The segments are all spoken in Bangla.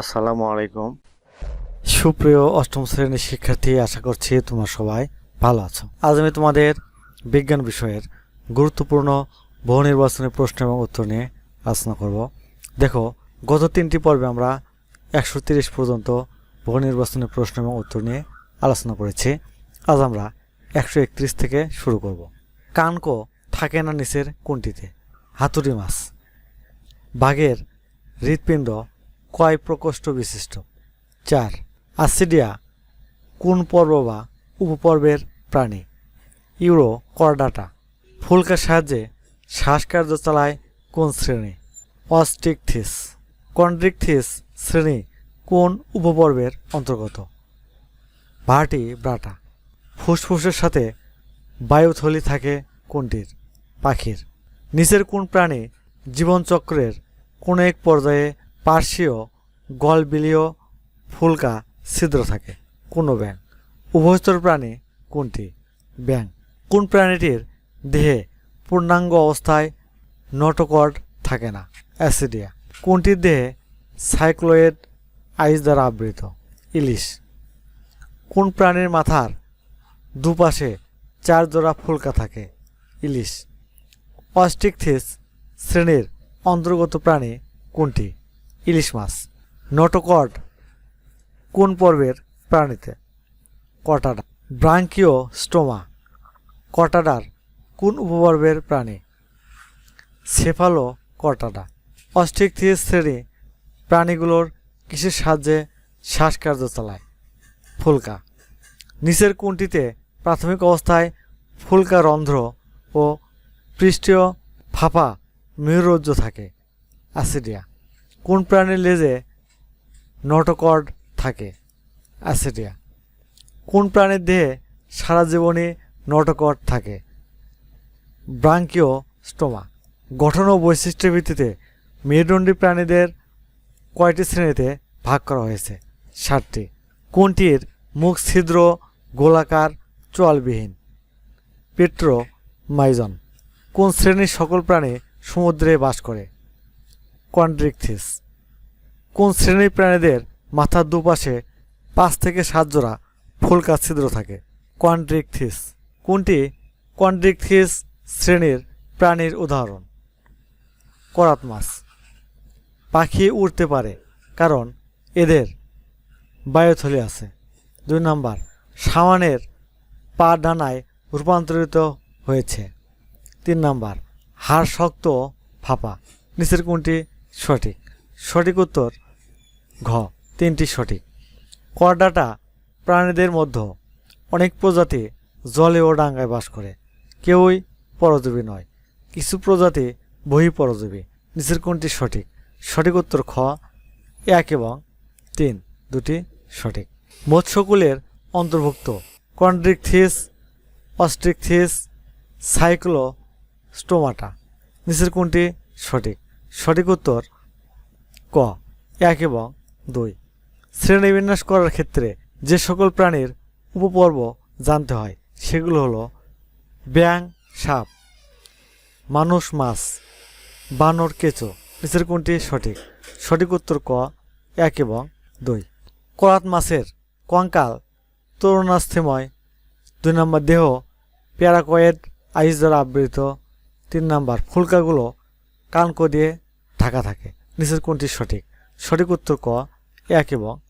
আসসালামু আলাইকুম। সুপ্রিয় অষ্টম শ্রেণির শিক্ষার্থী, আশা করছি তোমরা সবাই ভালো আছো। আজ আমি তোমাদের বিজ্ঞান বিষয়ের গুরুত্বপূর্ণ বহু নির্বাচনের প্রশ্ন এবং উত্তর নিয়ে আলোচনা করব। দেখো, গত তিনটি পর্বে আমরা একশো তিরিশ পর্যন্ত বহু নির্বাচনের প্রশ্ন এবং উত্তর নিয়ে আলোচনা করেছি। আজ আমরা একশো একত্রিশ থেকে শুরু করব। কানকো থাকে না নিচের কোনটিতে? হাতুড়ি মাছ। বাঘের হৃৎপিণ্ড কয় প্রকোষ্ঠ বিশিষ্ট? চার। আসিডিয়া কোন পর্ব বা উপপর্বের প্রাণী? Euro, Chordata. ফুলকার সাহায্যে শ্বাসকার্য চালায় কোন শ্রেণি? অস্টিকথিস। কন্ড্রিকথিস শ্রেণি কোন উপপর্বের অন্তর্গত? ভার্টি ব্রাটা। ফুসফুসের সাথে বায়ুথলি থাকে কোনটির? পাখির। নিচের কোন প্রাণী জীবনচক্রের কোন এক পর্যায়ে পার্শ্বীয় গলবিলীয় ফুলকা ছিদ্র থাকে। কোনো ব্যাং উভয়স্তর প্রাণী কোনটি? ব্যাং কোন প্রাণীটির দেহে পূর্ণাঙ্গ অবস্থায় নটোকর্ড থাকে না? অ্যাসিডিয়া। কোনটির দেহে সাইক্লোয়েড আইস দ্বারা আবৃত? ইলিশ। কোন প্রাণীর মাথার দুপাশে চার জোড়া ফুলকা থাকে? ইলিশ। অস্টিকথিস শ্রেণির অন্তর্গত প্রাণী কোনটি? ইলিশ মাছ। নটোকর্ড কোন পর্বের প্রাণীতে? কটাডা ব্রাঙ্কিও স্টোমা। কটাডার কোন উপপর্বের প্রাণী? সেফালো কটাডা। অস্টিকথিস শ্রেণি প্রাণীগুলোর কিসের সাহায্যে শ্বাসকার্য চালায়? ফুলকা। নিচের কোনটিতে প্রাথমিক অবস্থায় ফুলকা রন্ধ্র ও পৃষ্ঠীয় ফাঁপা মেরুরজ্জ থাকে? অ্যাসিডিয়া। কোন প্রাণীর লেজে নটোকর্ড থাকে? অ্যাসিডিয়া। কোন প্রাণীর দেহে সারা জীবনে নটোকর্ড থাকে? ব্রাঙ্কিও স্টোমা গঠন ও বৈশিষ্ট্যের ভিত্তিতে মেরুদণ্ডী প্রাণীদের কয়টি শ্রেণীতে ভাগ করা হয়েছে? ষাটটি কোনটির মুখ ছিদ্র, গোলাকার, চোয়ালবিহীন? পেট্রো মাইজন কোন শ্রেণির সকল প্রাণী সমুদ্রে বাস করে? কন্ড্রিকথিস কোন শ্রেণির প্রাণীদের মাথার দুপাশে পাঁচ থেকে সাত জোড়া ফুলকা ছিদ্র থাকে? কন্ড্রিকথিস কোনটি কন্ড্রিকথিস শ্রেণির প্রাণীর উদাহরণ? করাত মাছ। পাখি উড়তে পারে, কারণ এদের বায়ুথলি আছে। দুই নাম্বার, সামানের পা ডানায় রূপান্তরিত হয়েছে। তিন নাম্বার, হাড় শক্ত ফাঁপা। নিচের কোনটি সঠিক। সঠিক উত্তর ঘ। তিনটি সঠিক। করডাটা প্রাণীদের মধ্যে অনেক প্রজাতি জলে ও ডাঙ্গায় বাস করে। কেউই পরজীবী নয়। কিছু প্রজাতি বহি পরজীবী। নিচের কোনটি সঠিক? সঠিক উত্তর খ, এক এবং তিন। দুটি সঠিক। মৎস্যকুলের অন্তর্ভুক্ত। কন্ড্রিকথিস, অস্ট্রিকথিস সাইক্লো স্টোমাটা নিচের কোনটি সঠিক? সঠিক উত্তর ক। এক এবং দুই। শ্রেণীবিন্যাস করার ক্ষেত্রে যে সকল প্রাণীর উপপর্ব জানতে হয়, সেগুলো হলো ব্যাং সাপ, মানুষ, মাছ, বানর, কেঁচো। নিচের কোনটি সঠিক? সঠিক উত্তর ক, এক এবং দুই। করাত মাছের কঙ্কাল তরুণাস্থিময়। দুই নম্বর দেহ, প্যারাকয়েড, আইস দ্বারা আবৃত। তিন নম্বর ফুলকাগুলো কানকো দিয়ে ঢাকা থাকে। নিচের কোনটি সঠিক? সঠিক উত্তর ক, এক এবং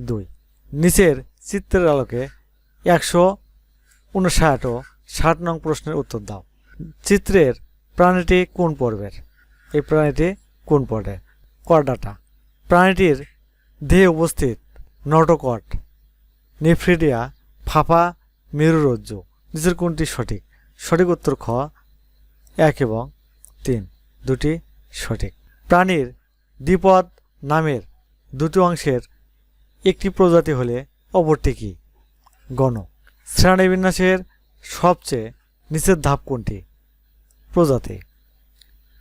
দুই। নিচের চিত্রের আলোকে একশো উনষাট ও ষাট নং প্রশ্নের উত্তর দাও। চিত্রের প্রাণীটি কোন পর্বের? এই প্রাণীটি কোন পর্বের করডাটা। প্রাণীটির দেহে উপস্থিত নটোকট নেফ্রিডিয়া, ফাফা, মেরুরজ্জ। নিচের কোনটি সঠিক? সঠিক উত্তর খ, এক এবং তিন। দুটি সঠিক। প্রাণীর দ্বিপদ নামের দুটি অংশের একটি প্রজাতি হলে অপরটি কী? গণ। শ্রেণীবিন্যাসের সবচেয়ে নিচের ধাপ কোনটি? প্রজাতি।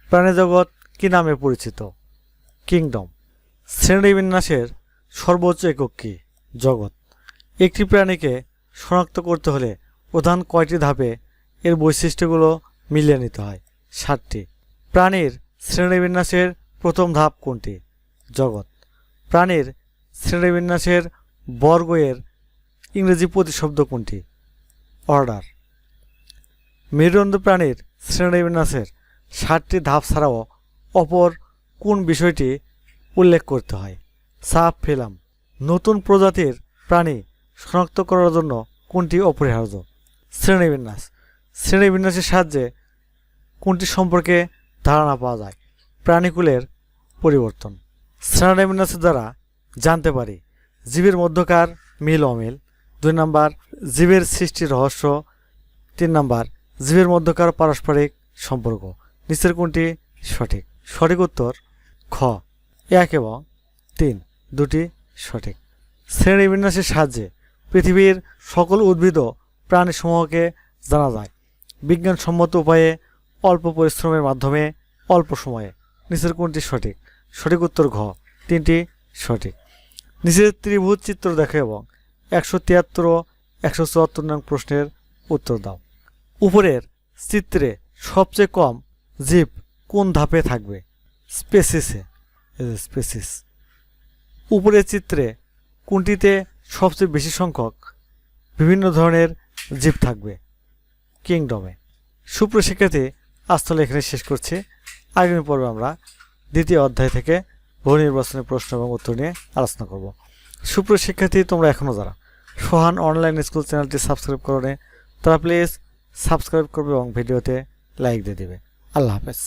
প্রাণীজগৎ কি নামে পরিচিত? কিংডম। শ্রেণীবিন্যাসের সর্বোচ্চ একক কি? জগৎ। একটি প্রাণীকে শনাক্ত করতে হলে প্রধান কয়টি ধাপে এর বৈশিষ্ট্যগুলো মিলিয়ে নিতে হয়? ষাটটি প্রাণীর শ্রেণীবিন্যাসের প্রথম ধাপ কোনটি? জগৎ। প্রাণীর শ্রেণীবিন্যাসের বর্গ এর ইংরেজি প্রতিশব্দ কোনটি? অর্ডার। মেরুদণ্ড প্রাণীর শ্রেণীবিন্যাসের ষাটটি ধাপ ছাড়াও অপর কোন বিষয়টি উল্লেখ করতে হয়? সাপ ফিলাম নতুন প্রজাতির প্রাণী শনাক্ত করার জন্য কোনটি অপরিহার্য? শ্রেণীবিন্যাস। শ্রেণীবিন্যাসের সাহায্যে কোনটি সম্পর্কে ধারণা পাওয়া যায়। প্রাণীকুলের পরিবর্তন। শ্রেণীবিন্যাসের দ্বারা জানতে পারি, জীবের মধ্যকার মিল অমিল। দুই নম্বর, জীবের সৃষ্টির রহস্য। তিন নম্বর, জীবের মধ্যকার পারস্পরিক সম্পর্ক। নিচের কোনটি সঠিক? সঠিক উত্তর, খ। এক এবং তিন, দুটি সঠিক। শ্রেণীবিন্যাসের সাহায্যে পৃথিবীর সকল উদ্ভিদ ও প্রাণীসমূহকে জানা যায়। বিজ্ঞানসম্মত উপায়ে অল্প পরিশ্রমের মাধ্যমে, অল্প সময়ে। নিচের কোনটি সঠিক? সঠিক উত্তর ঘ। তিনটি সঠিক। নিচের ত্রিভুজ চিত্র দেখো এবং একশো তিয়াত্তর একশো চুয়াত্তর নং প্রশ্নের উত্তর দাও। উপরের চিত্রে সবচেয়ে কম জীব কোন ধাপে থাকবে? স্পেসিসে স্পেসিস। উপরের চিত্রে কোনটিতে সবচেয়ে বেশি সংখ্যক বিভিন্ন ধরনের জীব থাকবে? কিংডমে। সুপ্রশিক্ষার্থী আজ এখানে শেষ করছি। আগামী পর্বে আমরা দ্বিতীয় অধ্যায় থেকে বহু নির্বাচনের প্রশ্ন এবং উত্তর নিয়ে আলোচনা করব। সুপ্রশিক্ষার্থী তোমরা এখনও যারা সোহান অনলাইন স্কুল চ্যানেলটি সাবস্ক্রাইব করো তারা প্লিজ সাবস্ক্রাইব করবে এবং ভিডিওতে লাইক দিয়ে দেবে। আল্লাহ হাফেজ।